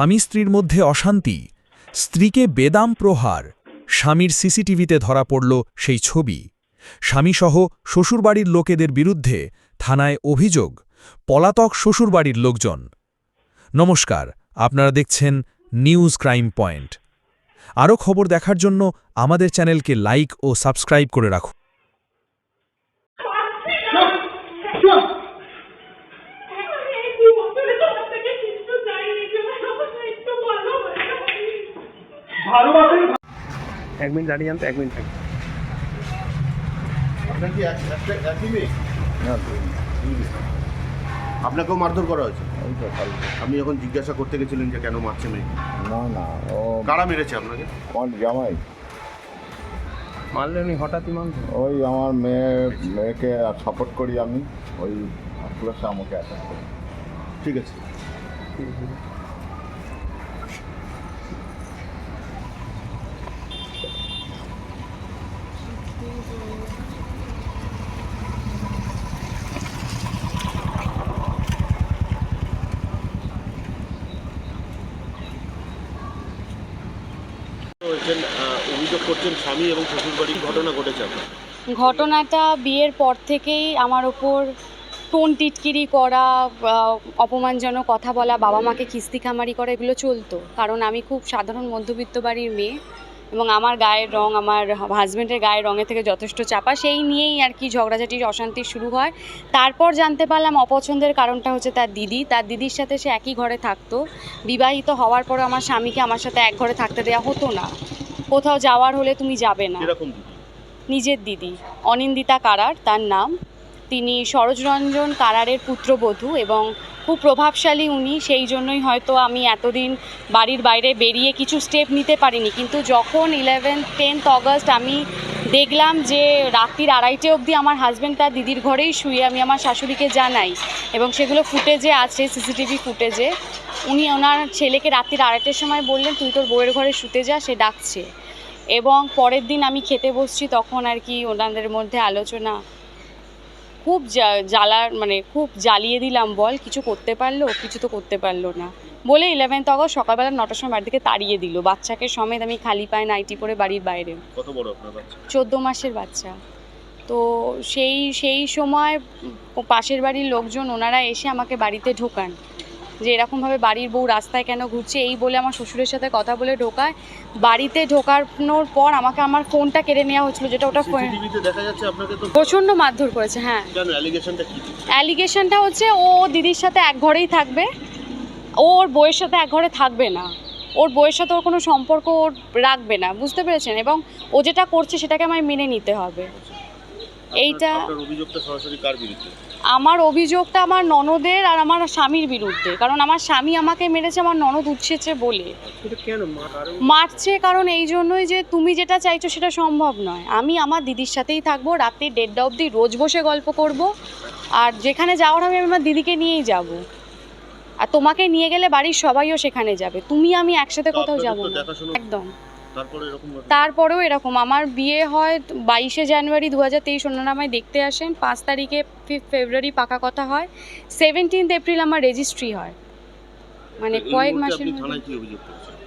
স্বামী স্ত্রীর মধ্যে অশান্তি, স্ত্রীকে বেদাম প্রহার, স্বামীর সিসিটিভিতে ধরা পড়ল সেই ছবি। স্বামীসহ শ্বশুরবাড়ির লোকেদের বিরুদ্ধে থানায় অভিযোগ, পলাতক শ্বশুরবাড়ির লোকজন। নমস্কার, আপনারা দেখছেন নিউজ ক্রাইম পয়েন্ট। আরও খবর দেখার জন্য আমাদের চ্যানেলকে লাইক ও সাবস্ক্রাইব করে রাখুন। এক মিনিট দাঁড়িয়ে জানতো এক মিনিট থাকবে আপনাকেও মারধর করা হয়েছে? আপনি যখন জিজ্ঞাসা করতে গেছিলেন যে কেন মারছে মেয়ে না না ও কারা মেরেছে আপনাকে? আমার জামাই। মারলে উনি হঠাৎই মানতো ওই আমার মেয়ে মেয়েকে সাপোর্ট করি আমি। ওই প্লাসে আমাকে অ্যাটাক করি। ঠিক আছে হয়েছেন আহ, অভিযোগ করছেন স্বামী এবং শ্বশুরবাড়ির ঘটনা ঘটেছে ঘটনাটা বিয়ের পর থেকেই আমার ওপর টোন টিটকিরি করা অপমানজনক কথা বলা, বাবা মাকে কিস্তি খামারি করা, এগুলো চলতো। কারণ আমি খুব সাধারণ মধ্যবিত্ত বাড়ির মেয়ে এবং আমার গায়ের রং, আমার হাজব্যান্ডের গায়ের রঙের থেকে যথেষ্ট চাপা। সেই নিয়েই আর কি ঝগড়াঝাটি অশান্তি শুরু হয়। তারপর জানতে পারলাম অপছন্দের কারণটা হচ্ছে তার দিদি। তার দিদির সাথে সে একই ঘরে থাকতো। বিবাহিত হওয়ার পর আমার স্বামীকে আমার সাথে এক ঘরে থাকতে দেওয়া হতো না। কোথাও যাওয়ার হলে তুমি যাবে না। নিজের দিদি। অনিন্দিতা কারার তার নাম। তিনি সরোজরঞ্জন কারারের পুত্রবধূ এবং খুব প্রভাবশালী উনি সেই জন্যই হয়তো আমি এতদিন বাড়ির বাইরে বেরিয়ে কিছু স্টেপ নিতে পারিনি। কিন্তু যখন ইলেভেন টেন্থ অগস্ট আমি দেখলাম যে রাত্রির আড়াইটে অবধি আমার হাজব্যান্ড তার দিদির ঘরেই শুয়ে আমি আমার শাশুড়িকে জানাই এবং সেগুলো ফুটেজে আছে সিসিটিভি ফুটেজে উনি ওনার ছেলেকে রাত্রির আড়াইটের সময় বললেন তুই তোর বউয়ের ঘরে শুতে যা সে ডাকছে। এবং পরের দিন আমি খেতে বসছি তখন আর কি ওনাদের মধ্যে আলোচনা খুব জ্বালার মানে খুব জ্বালিয়ে দিলাম বল কিছু করতে পারল? কিছু তো করতে পারল না। বলে ইলেভেন্থ অগস্ট সকালবেলা নটার সময় বাড়ি থেকে তাড়িয়ে দিল। বাচ্চাকে সমেত আমি খালি পায়ে নাইটি পরে বাড়ির বাইরে। কত বড় আপনার বাচ্চা? চোদ্দ মাসের বাচ্চা। তো সেই সেই সময় পাশের বাড়ির লোকজন ওনারা এসে আমাকে বাড়িতে ঢোকান। যে এরকমভাবে বাড়ির বউ রাস্তায় কেন ঘুরছে এই বলে আমার শ্বশুরের সাথে কথা বলে ঢোকায়। বাড়িতে ঢোকানোর পর আমাকে আমার ফোনটা কেড়ে নেওয়া হচ্ছিল যেটা ওটা প্রচণ্ড মারধর করেছে হ্যাঁ। অ্যালিগেশনটা হচ্ছে ও দিদির সাথে এক ঘরেই থাকবে। ও ওর বইয়ের সাথে এক ঘরে থাকবে না। ওর বইয়ের সাথে ওর কোনো সম্পর্ক ওর রাখবে না বুঝতে পেরেছেন? এবং ও যেটা করছে সেটাকে আমায় মেনে নিতে হবে। এইটা- অভিযোগটা সরাসরি কার বিরুদ্ধে? আমার অভিযোগটা আমার ননদের আর আমার স্বামীর বিরুদ্ধে। কারণ আমার স্বামী আমাকে মেরেছে আমার ননদ উঠছেছে বলে। মারছে কারণ এই জন্যই যে তুমি যেটা চাইছো সেটা সম্ভব নয়। আমি আমার দিদির সাথেই থাকব রাত্রি দেড়টা অবধি রোজ বসে গল্প করব। আর যেখানে যাওয়ার হবে আমি আমার দিদিকে নিয়েই যাব। আর তোমাকে নিয়ে গেলে বাড়ির সবাইও সেখানে যাবে। তুমি আমি একসাথে কোথাও যাব না। একদম। তারপরেও এরকম। আমার বিয়ে হয় বাইশে জানুয়ারি দু হাজার তেইশ ওনারা আমায় দেখতে আসেন। পাঁচ তারিখে ফিফথ ফেব্রুয়ারি পাকা কথা হয়। সেভেন্টিন্থ এপ্রিল আমার রেজিস্ট্রি হয়। মানে কয়েক মাসের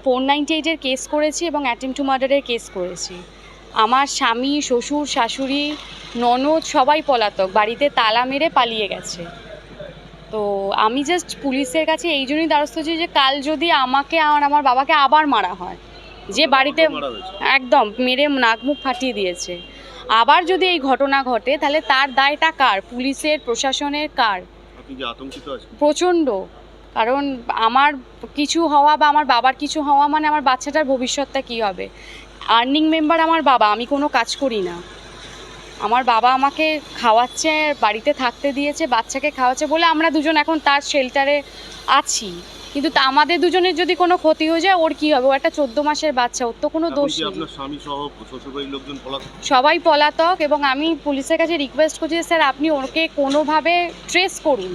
ফোর নাইনটি এইটের কেস করেছি এবং অ্যাটেম্প টু মার্ডারের কেস করেছি। আমার স্বামী শ্বশুর শাশুড়ি ননদ সবাই পলাতক। বাড়িতে তালা মেরে পালিয়ে গেছে। তো আমি জাস্ট পুলিশের কাছে এই জন্যই দ্বারস্থ হচ্ছি যে কাল যদি আমাকে আর আমার বাবাকে আবার মারা হয় যে বাড়িতে একদম মেরে নাক মুখ ফাটিয়ে দিয়েছে। আবার যদি এই ঘটনা ঘটে তাহলে তার দায়টা কার? পুলিশের প্রশাসনের কার? প্রচণ্ড। কারণ আমার কিছু হওয়া বা আমার বাবার কিছু হওয়া মানে আমার বাচ্চাটার ভবিষ্যৎটা কী হবে? আর্নিং মেম্বার আমার বাবা আমি কোনো কাজ করি না। আমার বাবা আমাকে খাওয়াচ্ছে বাড়িতে থাকতে দিয়েছে বাচ্চাকে খাওয়াচ্ছে বলে আমরা দুজন এখন তার শেল্টারে আছি। কিন্তু তা আমাদের দুজনের যদি কোনো ক্ষতি হয়ে যায় ওর কী হবে? ও একটা চোদ্দ মাসের বাচ্চা ওর তো কোনো দোষ নেই। আপনার স্বামী সহ শ্বশুরবাড়ির লোকজন পলাতক? সবাই পলাতক এবং আমি পুলিশের কাছে রিকোয়েস্ট করছি যে, স্যার আপনি ওকে কোনোভাবে ট্রেস করুন।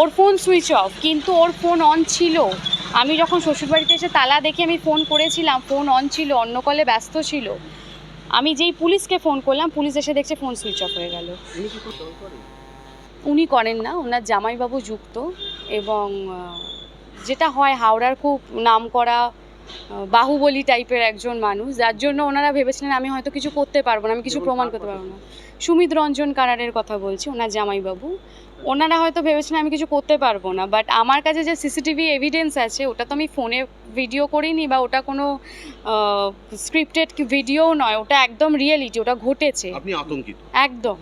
ওর ফোন সুইচ অফ কিন্তু ওর ফোন অন ছিল। আমি যখন শ্বশুরবাড়িতে এসে তালা দেখে আমি ফোন করেছিলাম ফোন অন ছিল অন্য কলে ব্যস্ত ছিল। আমি যেই পুলিশকে ফোন করলাম পুলিশ এসে দেখছে ফোন সুইচ অফ হয়ে গেল। উনি কি করেন? উনি করেন না ওনার জামাইবাবু যুক্ত এবং আহ, যেটা হয় হাওড়ার খুব নামকরা আহ, বাহুবলী টাইপের একজন মানুষ যার জন্য ওনারা ভেবেছিলেন আমি হয়তো কিছু করতে পারব না আমি কিছু প্রমাণ করতে পারব না। সুমিত রঞ্জন কারারের কথা বলছি ওনার জামাইবাবু। ওনারা হয়তো ভেবেছিলেন আমি কিছু করতে পারব না বাট আমার কাছে যে সিসিটিভি এভিডেন্স আছে ওটা তো আমি ফোনে ভিডিও করিনি বা ওটা কোনো স্ক্রিপ্টেড ভিডিও নয় ওটা একদম রিয়েলিটি ওটা ঘটেছে। আপনি আতঙ্কিত? একদম।